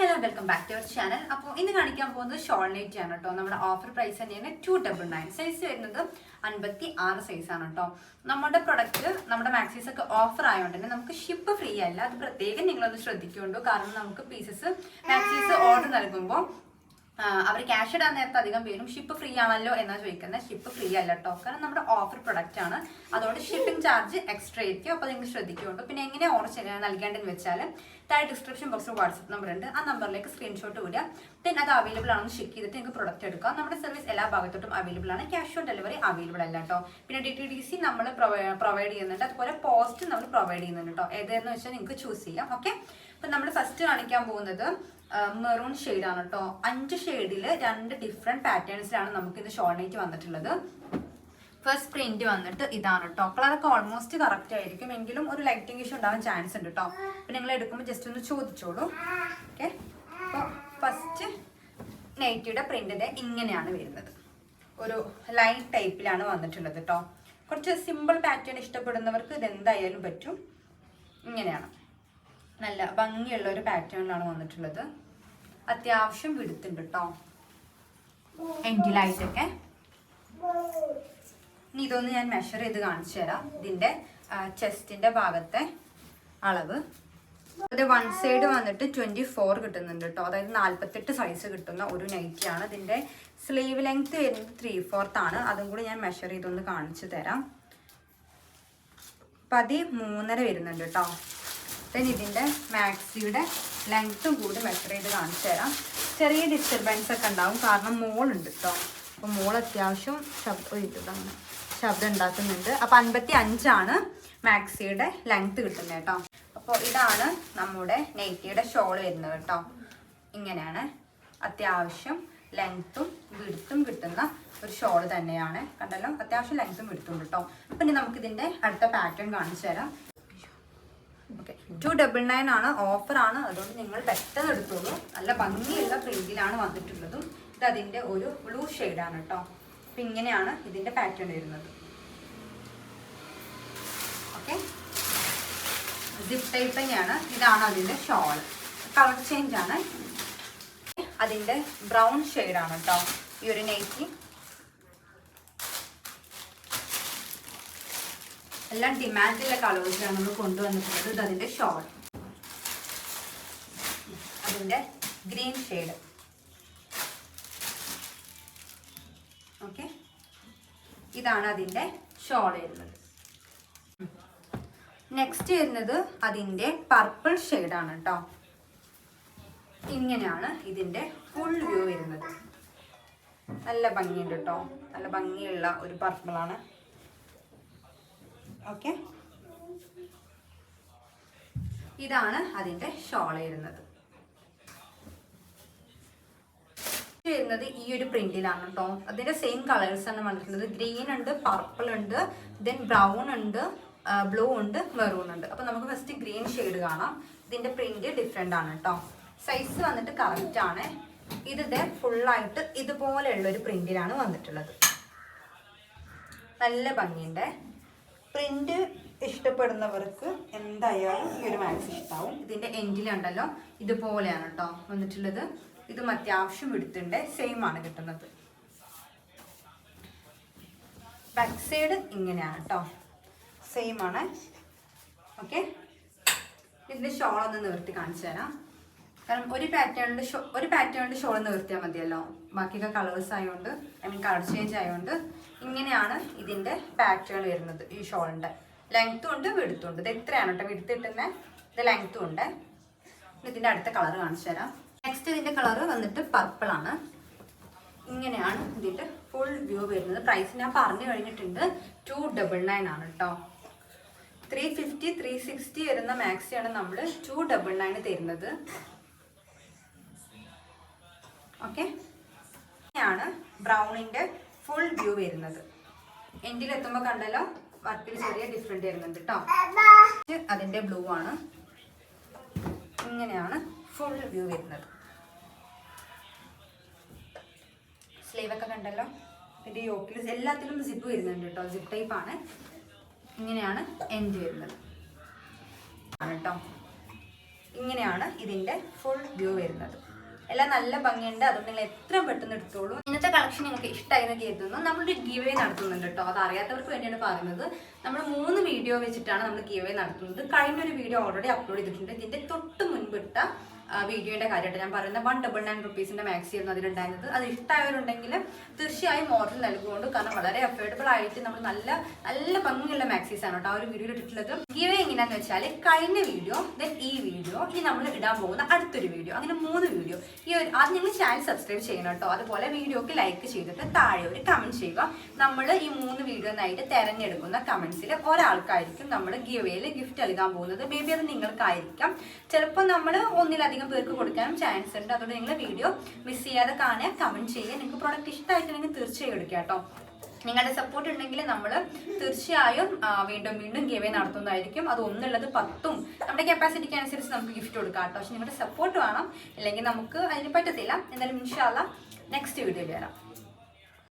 Hello welcome back to our channel അപ്പോൾ ഇന്ന് കാണിക്കാൻ പോകുന്നത് ഷോൾ നൈറ്റ് ആണ് കേട്ടോ. നമ്മുടെ ഓഫർ പ്രൈസ് തന്നെയാണ് ടു ഡബിൾ നയൻ സൈസ് വരുന്നത് അൻപത്തി ആറ് സൈസ് ആണ് കേട്ടോ. നമ്മുടെ പ്രൊഡക്റ്റ് നമ്മുടെ മാക്സീസ് ഒക്കെ ഓഫർ ആയതുകൊണ്ട് തന്നെ നമുക്ക് ഷിപ്പ് ഫ്രീ അല്ല. അത് പ്രത്യേകം നിങ്ങളൊന്ന് ശ്രദ്ധിക്കുന്നുണ്ടോ കാരണം നമുക്ക് പീസസ് മാക്സീസ് ഓർഡർ നൽകുമ്പോൾ അവർ ക്യാഷ് ഇടാൻ നേരത്തെ അധികം പേരും ഷിപ്പ് ഫ്രീ ആണല്ലോ എന്നാ ചോദിക്കുന്നത്. ഷിപ്പ് ഫ്രീ അല്ല കേട്ടോ. കാരണം നമ്മുടെ ഓഫർ പ്രൊഡക്റ്റ് ആണ്. അതുകൊണ്ട് ഷിപ്പിംഗ് ചാർജ് എക്സ്ട്രാ ആയിരിക്കും. അപ്പോൾ നിങ്ങൾ ശ്രദ്ധിക്കുന്നുണ്ട്. പിന്നെ എങ്ങനെ ഓർഡർ ചെയ്യാൻ നൽകേണ്ടതെന്ന് വെച്ചാൽ താഴെ ഡിസ്ക്രിപ്ഷൻ ബോക്സിൽ വാട്സപ്പ് നമ്പർ ഉണ്ട്. ആ നമ്പറിലേക്ക് സ്ക്രീൻഷോട്ട് വിടുക ദെൻ അത് അവൈലബിൾ ആണെന്ന് ചെക്ക് ചെയ്തിട്ട് നിങ്ങൾക്ക് പ്രൊഡക്റ്റ് എടുക്കാം. നമ്മുടെ സർവീസ് എല്ലാ ഭാഗത്തോട്ടും അവൈലബിൾ ആണ്. ക്യാഷ് ഓൺ ഡെലിവറി അവൈലബിൾ അല്ല കേട്ടോ. പിന്നെ ഡി ടി ഡി സി നമ്മൾ പ്രൊവൈഡ് ചെയ്യുന്നുണ്ട്. അതുപോലെ പോസ്റ്റ് നമ്മൾ പ്രൊവൈഡ് ചെയ്യുന്നുണ്ട് കേട്ടോ. ഏതെന്ന് വെച്ചാൽ നിങ്ങൾക്ക് ചൂസ് ചെയ്യാം. ഓക്കെ അപ്പം നമ്മൾ ഫസ്റ്റ് കാണിക്കാൻ പോകുന്നത് മെറൂൺ ആണ് കേട്ടോ അഞ്ച് ഷെയ്ഡിൽ രണ്ട് ഡിഫറെന്റ് പാറ്റേൺസിലാണ് നമുക്ക് ഇത് ഷോർണേറ്റ് വന്നിട്ടുള്ളത്. ഫസ്റ്റ് പ്രിന്റ് വന്നിട്ട് ഇതാണ് കേട്ടോ കളറൊക്കെ ഓൾമോസ്റ്റ് കറക്റ്റ് ആയിരിക്കും. എങ്കിലും ഒരു ലൈറ്റിംഗ് ഇഷ്യൂ ഉണ്ടാവാൻ ചാൻസ് ഉണ്ട് കേട്ടോ അപ്പം നിങ്ങൾ എടുക്കുമ്പോൾ ജസ്റ്റ് ഒന്ന് ചോദിച്ചോളൂ. ഓക്കെ അപ്പോൾ ഫസ്റ്റ് നൈറ്റിയുടെ പ്രിന്റിന്റെ ഇങ്ങനെയാണ് വരുന്നത്. ഒരു ലൈറ്റ് ടൈപ്പിലാണ് വന്നിട്ടുള്ളത് കേട്ടോ കുറച്ച് സിമ്പിൾ പാറ്റേൺ ഇഷ്ടപ്പെടുന്നവർക്ക് ഇത് എന്തായാലും പറ്റും. ഇങ്ങനെയാണ്. നല്ല ഭംഗിയുള്ള ഒരു പാറ്റേണിലാണ് വന്നിട്ടുള്ളത്. അത്യാവശ്യം വിടുത്തുണ്ട് കേട്ടോ എൻഡിലായിട്ടൊക്കെ. ഇനി ഇതൊന്ന് ഞാൻ മെഷർ ചെയ്ത് കാണിച്ചു തരാം. ഇതിന്റെ ചെസ്റ്റിന്റെ ഭാഗത്തെ അളവ്. അത് വൺ സൈഡ് വന്നിട്ട് ട്വന്റി ഫോർ കിട്ടുന്നുണ്ട് കേട്ടോ അതായത് നാൽപ്പത്തെട്ട് സൈസ് കിട്ടുന്ന ഒരു നൈറ്റിയാണ് ഇതിന്റെ സ്ലീവ് ലെങ്ത് വരുന്നത് ത്രീ ഫോർത്ത് ആണ്. അതും കൂടി ഞാൻ മെഷർ ചെയ്തൊന്ന് കാണിച്ചു തരാം. പതി മൂന്നര വരുന്നുണ്ട് കേട്ടോ ദെൻ ഇതിന്റെ മാക്സിയുടെ ലെങ്ത്തും കൂടി മെഷർ ചെയ്ത് കാണിച്ചു തരാം. ചെറിയ ഡിസ്റ്റർബൻസ് ഒക്കെ ഉണ്ടാവും. കാരണം മോളുണ്ട് കേട്ടോ അപ്പോൾ മോൾ അത്യാവശ്യം ശബ്ദം ഇതാണ്. ശബ്ദം ഉണ്ടാക്കുന്നുണ്ട്. അപ്പോൾ അൻപത്തി അഞ്ചാണ് മാക്സിയുടെ ലെങ്ത്ത് കിട്ടുന്നത് കേട്ടോ അപ്പോൾ ഇതാണ് നമ്മുടെ നെയ്റ്റിയുടെ ഷോൾ വരുന്നത് കേട്ടോ ഇങ്ങനെയാണ് അത്യാവശ്യം ലെങ്ത്തും വിടുത്തും കിട്ടുന്ന ഒരു ഷോൾ തന്നെയാണ്. കണ്ടല്ലോ? അത്യാവശ്യം ലെങ്ത്തും വിടുത്തും കേട്ടോ അപ്പം ഇനി നമുക്കിതിന്റെ അടുത്ത പാറ്റേൺ കാണിച്ചു തരാം. ഓക്കെ ടു ഡബിൾ നയൻ ആണ് ഓഫർ ആണ്. അതുകൊണ്ട് നിങ്ങൾ പെട്ടെന്ന് എടുത്തോളൂ. നല്ല ഭംഗിയുള്ള പ്രിന്റിലാണ് വന്നിട്ടുള്ളതും. ഇത് അതിന്റെ ഒരു ബ്ലൂ ആണ് കേട്ടോ അപ്പം ഇങ്ങനെയാണ് ഇതിന്റെ പാറ്റേൺ വരുന്നത്. ഓക്കെ സിപ്പ് ടൈപ്പ് തന്നെയാണ്. ഇതാണ് അതിന്റെ ഷോൾ കളർ ചേഞ്ച് ആണ്. അതിന്റെ ബ്രൗൺ ആണ് കേട്ടോ ഈ ഒരു നൈറ്റി എല്ലാം ഡിമാൻഡുള്ള കളേഴ്സിലാണ് നമ്മൾ കൊണ്ടുവന്നിട്ടുള്ളത്. ഇത് അതിന്റെ ഷോൾ അതിന്റെ ഗ്രീൻ ഷെയ്ഡ് ഓക്കെ ഇതാണ് അതിന്റെ ഷോൾ വരുന്നത്. നെക്സ്റ്റ് വരുന്നത് അതിന്റെ പർപ്പിൾ ഷെയ്ഡാണ് കേട്ടോ ഇങ്ങനെയാണ് ഇതിന്റെ ഫുൾ വ്യൂ വരുന്നത്. നല്ല ഭംഗിയുണ്ട് കേട്ടോ നല്ല ഭംഗിയുള്ള ഒരു പർപ്പിളാണ് ഓക്കെ ഇതാണ് അതിന്റെ ഷോൾ വരുന്നത് ഈ ഒരു പ്രിന്റിലാണ് കേട്ടോ അതിന്റെ സെയിം കളേഴ്സ് ആണ് വന്നിട്ടുള്ളത്. ഗ്രീൻ ഉണ്ട് പർപ്പിൾ ഉണ്ട് ദെൻ ബ്രൗൺ ഉണ്ട് ബ്ലൂ ഉണ്ട് മെറൂൺ ഉണ്ട്. അപ്പൊ നമുക്ക് ഫസ്റ്റ് ഗ്രീൻ ഷെയ്ഡ് കാണാം. ഇതിന്റെ പ്രിന്റ് ഡിഫറെന്റ് ആണ് കേട്ടോ സൈസ് വന്നിട്ട് കറക്റ്റ് ആണ്. ഇത് ഫുള്ളായിട്ട് ഇതുപോലെയുള്ള ഒരു പ്രിന്റിലാണ് വന്നിട്ടുള്ളത്. നല്ല ഭംഗിയുണ്ട്. പ്രിന്റ് ഇഷ്ടപ്പെടുന്നവർക്ക് എന്തായാലും ഈ ഒരു മാക്സ് ഇഷ്ടാവും. ഇതിന്റെ എൻഡിലുണ്ടല്ലോ ഇതുപോലെയാണ് കേട്ടോ വന്നിട്ടുള്ളത്. ഇതും അത്യാവശ്യം എടുത്തിട്ടുണ്ട് സെയിം ആണ് കിട്ടുന്നത്. ബാക്ക് സൈഡ് ഇങ്ങനെയാണ് കേട്ടോ സെയിം ആണ്. ഓക്കെ ഇതിന്റെ ഷോൾ ഒന്ന് നിവർത്തി കാണിച്ചു തരാം. കാരണം ഒരു പാറ്റേണിൽ ഷോ ഒരു പാറ്റേണിൽ ഷോൾ നിർത്തിയാൽ മതിയല്ലോ. ബാക്കിയൊക്കെ കളേഴ്സ് ആയതുകൊണ്ട് ഐ മീൻ കളർ ചേഞ്ച് ആയതുകൊണ്ട് ഇങ്ങനെയാണ് ഇതിന്റെ പാറ്റേൺ വരുന്നത് ഈ ഷോളിന്റെ ലെങ്ത്തും ഉണ്ട് വെടുത്തും ഉണ്ട്. ഇത് എത്രയാണ് കേട്ടോ വെടുത്ത് കിട്ടുന്നത് ഇത് ലെങ്ത്തും ഉണ്ട്. ഇതിന്റെ അടുത്ത കളർ കാണിച്ചു തരാം. നെക്സ്റ്റ് ഇതിന്റെ കളർ വന്നിട്ട് പർപ്പിളാണ് ഇങ്ങനെയാണ് ഇതിന്റെ ഫുൾ വ്യൂ വരുന്നത്. പ്രൈസ് ഞാൻ പറഞ്ഞു കഴിഞ്ഞിട്ടുണ്ട് ടു ഡബിൾ നയൻ ആണ് കേട്ടോ ത്രീ ഫിഫ്റ്റി ത്രീ സിക്സ്റ്റി വരുന്ന മാക്സിയാണ് നമ്മൾ ടു ഡബിൾ നയൻ തരുന്നത്. ഓക്കെ ഇങ്ങനെയാണ് ബ്രൗണിന്റെ ഫുൾ വ്യൂ വരുന്നത്. എൻഡിലെത്തുമ്പോൾ കണ്ടല്ലോ വർക്കിൽ ചെറിയ ഡിഫറെന്റ് വരുന്നുണ്ട് കേട്ടോ അതിന്റെ ബ്ലൂ ആണ്. ഇങ്ങനെയാണ് ഫുൾ വ്യൂ വരുന്നത്. സ്ലീവ് ഒക്കെ കണ്ടല്ലോ? ഇതിന്റെ യോക്കിൽ എല്ലാത്തിലും സിപ്പ് വരുന്നുണ്ട് കേട്ടോ സിപ്പ് ടൈപ്പ് ആണ്. ഇങ്ങനെയാണ് എൻഡ് വരുന്നത്. ആണ് കേട്ടോ ഇങ്ങനെയാണ് ഇതിന്റെ ഫുൾ വ്യൂ വരുന്നത്. എല്ലാം നല്ല ഭംഗിയുണ്ട്. അതുകൊണ്ട് നിങ്ങൾ എത്രയും പെട്ടെന്ന് എടുത്തോളൂ. ഇന്നത്തെ കളക്ഷൻ നിങ്ങൾക്ക് ഇഷ്ടമായി എന്ന് കരുതുന്നു. നമ്മളൊരു ഗീവേ നടത്തുന്നുണ്ട് കേട്ടോ. അത് അറിയാത്തവർക്ക് വേണ്ടിയാണ് പറയുന്നത്. നമ്മൾ മൂന്ന് വീഡിയോ വെച്ചിട്ടാണ് നമ്മൾ ഗീവേ നടത്തുന്നത്. കഴിഞ്ഞ ഒരു വീഡിയോ ഓൾറെഡി അപ്ലോഡ് ചെയ്തിട്ടുണ്ട്. ഇതിന്റെ തൊട്ട് മുൻപിട്ട വീഡിയോയുടെ കാര്യമായിട്ട് ഞാൻ പറയുന്നത് വൺ ഡബിൾ നയൻ റുപ്പീസിന്റെ മാക്സി ആയിരുന്നു അതിലുണ്ടായിരുന്നത്. അത് ഇഷ്ടമായവരുണ്ടെങ്കിൽ തീർച്ചയായും ഓർഡർ നൽകുകൊണ്ട് കാരണം വളരെ അഫോർഡബിൾ ആയിട്ട് നമ്മൾ നല്ല നല്ല ഭംഗിയുള്ള മാക്സീസ് ആണ് കേട്ടോ ആ ഒരു വീഡിയോയിൽ ഇട്ടിട്ടുള്ളത്. ഗീവേ എങ്ങനെയാണെന്ന് വെച്ചാൽ കഴിഞ്ഞ വീഡിയോ ദെൻ ഈ വീഡിയോ ഇനി നമ്മൾ ഇടാൻ പോകുന്ന അടുത്തൊരു വീഡിയോ അങ്ങനെ മൂന്ന് വീഡിയോ ഈ ഒരു ആദ്യം നിങ്ങൾ ചാനൽ സബ്സ്ക്രൈബ് ചെയ്യണം കേട്ടോ അതുപോലെ വീഡിയോക്ക് ലൈക്ക് ചെയ്തിട്ട് താഴെ ഒരു കമന്റ് ചെയ്യുക. നമ്മൾ ഈ മൂന്ന് വീഡിയോ നായിട്ട് തിരഞ്ഞെടുക്കുന്ന കമൻസിൽ ഒരാൾക്കായിരിക്കും നമ്മൾ ഗിവേയിൽ ഗിഫ്റ്റ് നൽകാൻ പോകുന്നത്. മേ ബി അത് നിങ്ങൾക്കായിരിക്കാം. ചിലപ്പോൾ നമ്മൾ ഒന്നിലധികം പേർക്ക് കൊടുക്കാനും ചാൻസ് ഉണ്ട്. അതുകൊണ്ട് നിങ്ങൾ വീഡിയോ മിസ് ചെയ്യാതെ കാണുക കമന്റ് ചെയ്യുക. നിങ്ങൾക്ക് പ്രോഡക്റ്റ് ഇഷ്ടമായിട്ടുണ്ടെങ്കിൽ തീർച്ചയായും എടുക്കുക കേട്ടോ നിങ്ങളുടെ സപ്പോർട്ട് ഉണ്ടെങ്കിൽ നമ്മൾ തീർച്ചയായും വീണ്ടും വീണ്ടും ഗിവേ നടത്തുന്നതായിരിക്കും. അത് ഒന്നുള്ളത് പത്തും. നമ്മുടെ കപ്പാസിറ്റിക്ക് അനുസരിച്ച് നമുക്ക് ഗിഫ്റ്റ് കൊടുക്കാം കേട്ടോ. പക്ഷെ നിങ്ങളുടെ സപ്പോർട്ട് വേണം. ഇല്ലെങ്കിൽ നമുക്ക് അതിന് പറ്റത്തില്ല. എന്നാലും ഇൻഷാല്ല നെക്സ്റ്റ് വീഡിയോയിൽ വരാം.